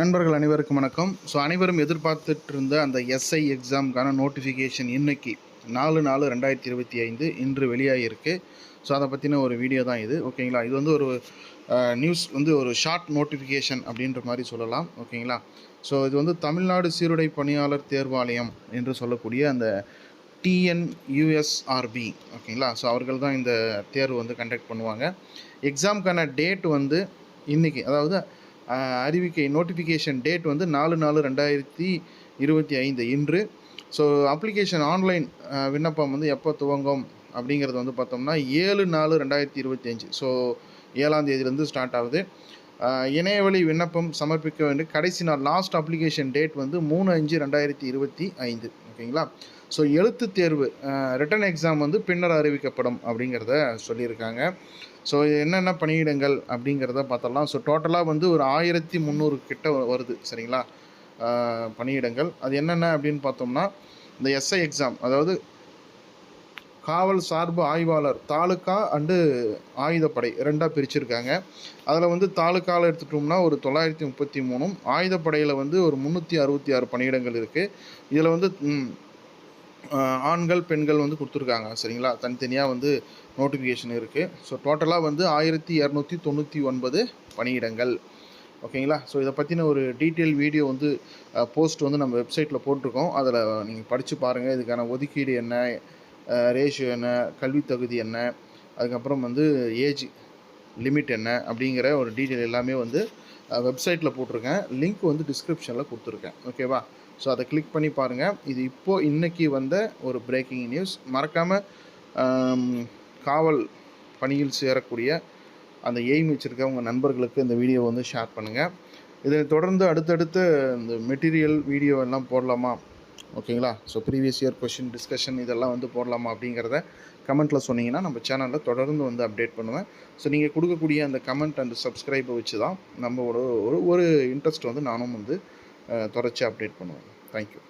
நண்பர்கள் அனைவருக்கும் வணக்கம். ஸோ அனைவரும் எதிர்பார்த்துட்டு இருந்த அந்த எஸ்ஐ எக்ஸாமுக்கான நோட்டிஃபிகேஷன் இன்னைக்கு நாலு நாலு ரெண்டாயிரத்தி இருபத்தி ஐந்து இன்று வெளியாகிருக்கு ஸோ அதை பற்றின ஒரு வீடியோ தான் இது. ஓகேங்களா இது வந்து ஒரு நியூஸ் வந்து ஒரு ஷார்ட் நோட்டிஃபிகேஷன் அப்படின்ற மாதிரி சொல்லலாம். ஓகேங்களா ஸோ இது வந்து தமிழ்நாடு சீருடை பணியாளர் தேர்வாலயம் என்று சொல்லக்கூடிய அந்த டிஎன்யூஎஸ்ஆர்பி ஓகேங்களா ஸோ அவர்கள் தான் இந்த தேர்வு வந்து கண்டக்ட் பண்ணுவாங்க. எக்ஸாமுக்கான டேட் வந்து இன்றைக்கி அதாவது அறிவிக்கை நோட்டிஃபிகேஷன் டேட் வந்து நாலு நாலு ரெண்டாயிரத்தி இருபத்தி ஐந்து இன்று. ஸோ அப்ளிகேஷன் ஆன்லைன் விண்ணப்பம் வந்து எப்போ துவங்கும் அப்படிங்கிறது வந்து பார்த்தோம்னா ஏழு நாலு ரெண்டாயிரத்தி இருபத்தி அஞ்சு ஸோ ஏழாம் தேதியிலேருந்து ஸ்டார்ட் ஆகுது. இணையவழி விண்ணப்பம் சமர்ப்பிக்க வேண்டிய கடைசி நாள் லாஸ்ட் அப்ளிகேஷன் டேட் வந்து மூணு அஞ்சு ரெண்டாயிரத்தி இருபத்தி ஐந்து. ஓகேங்களா? ஸோ எழுத்து தேர்வு ரிட்டன் எக்ஸாம் வந்து பின்னர் அறிவிக்கப்படும் அப்படிங்கிறத சொல்லியிருக்காங்க. ஸோ என்னென்ன பணியிடங்கள் அப்படிங்கிறத பார்த்தலாம். ஸோ டோட்டலாக வந்து ஒரு ஆயிரத்தி முந்நூறு கிட்ட வருது. சரிங்களா? பணியிடங்கள். அது என்னென்ன அப்படின்னு பார்த்தோம்னா இந்த எஸ்ஐ எக்ஸாம் அதாவது காவல் சார்பு ஆய்வாளர் தாலுக்கா அண்டு ஆயுதப்படை ரெண்டாக பிரிச்சிருக்காங்க. அதில் வந்து தாலுக்காவில் எடுத்துட்டோம்னா ஒரு தொள்ளாயிரத்தி முப்பத்தி மூணும் ஆயுதப்படையில் வந்து ஒரு முந்நூற்றி அறுபத்தி ஆறு பணியிடங்கள் இருக்குது இதில் வந்து ஆண்கள் பெண்கள் வந்து கொடுத்துருக்காங்க சரிங்களா? தனித்தனியாக வந்து நோட்டிஃபிகேஷன் இருக்குது ஸோ டோட்டலாக வந்து ஆயிரத்தி இரநூத்தி தொண்ணூற்றி ஒன்பது பணியிடங்கள். ஓகேங்களா? ஸோ இதை பற்றின ஒரு டீட்டெயில் வீடியோ வந்து போஸ்ட் வந்து நம்ம வெப்சைட்டில் போட்டிருக்கோம். அதில் நீங்கள் படித்து பாருங்கள் இதுக்கான ஒதுக்கீடு என்ன? ரேஷியோ என்ன கல்வி தகுதி என்ன அதுக்கப்புறம் வந்து ஏஜ் லிமிட் என்ன அப்படிங்கிற ஒரு டீட்டெயில் எல்லாமே வந்து வெப்சைட்டில் போட்டிருக்கேன். லிங்க் வந்து டிஸ்கிரிப்ஷனில் கொடுத்துருக்கேன். ஓகேவா ஸோ அதை கிளிக் பண்ணி பாருங்கள் இது இப்போது இன்றைக்கி வந்த ஒரு பிரேக்கிங் நியூஸ் மறக்காமல் காவல் பணியில் சேரக்கூடிய அந்த எய்ம் வச்சுருக்க உங்கள் நண்பர்களுக்கு இந்த வீடியோ வந்து ஷேர் பண்ணுங்கள் இதை தொடர்ந்து அடுத்தடுத்து இந்த மெட்டீரியல் வீடியோ எல்லாம் போடலாமா? ஓகேங்களா? So previous year question discussion இதெல்லாம் வந்து போடலாமா அப்படிங்கிறத கமெண்ட்டில் சொன்னீங்கன்னா நம்ம சேனலில் தொடர்ந்து வந்து அப்டேட் பண்ணுவேன். ஸோ நீங்கள் கொடுக்கக்கூடிய அந்த கமெண்ட் அண்ட் சப்ஸ்கிரைபை வச்சு தான் நம்மளோட ஒரு ஒரு இன்ட்ரெஸ்ட் வந்து நானும் வந்து தொடர்ச்சி அப்டேட் பண்ணுவேன். தேங்க்யூ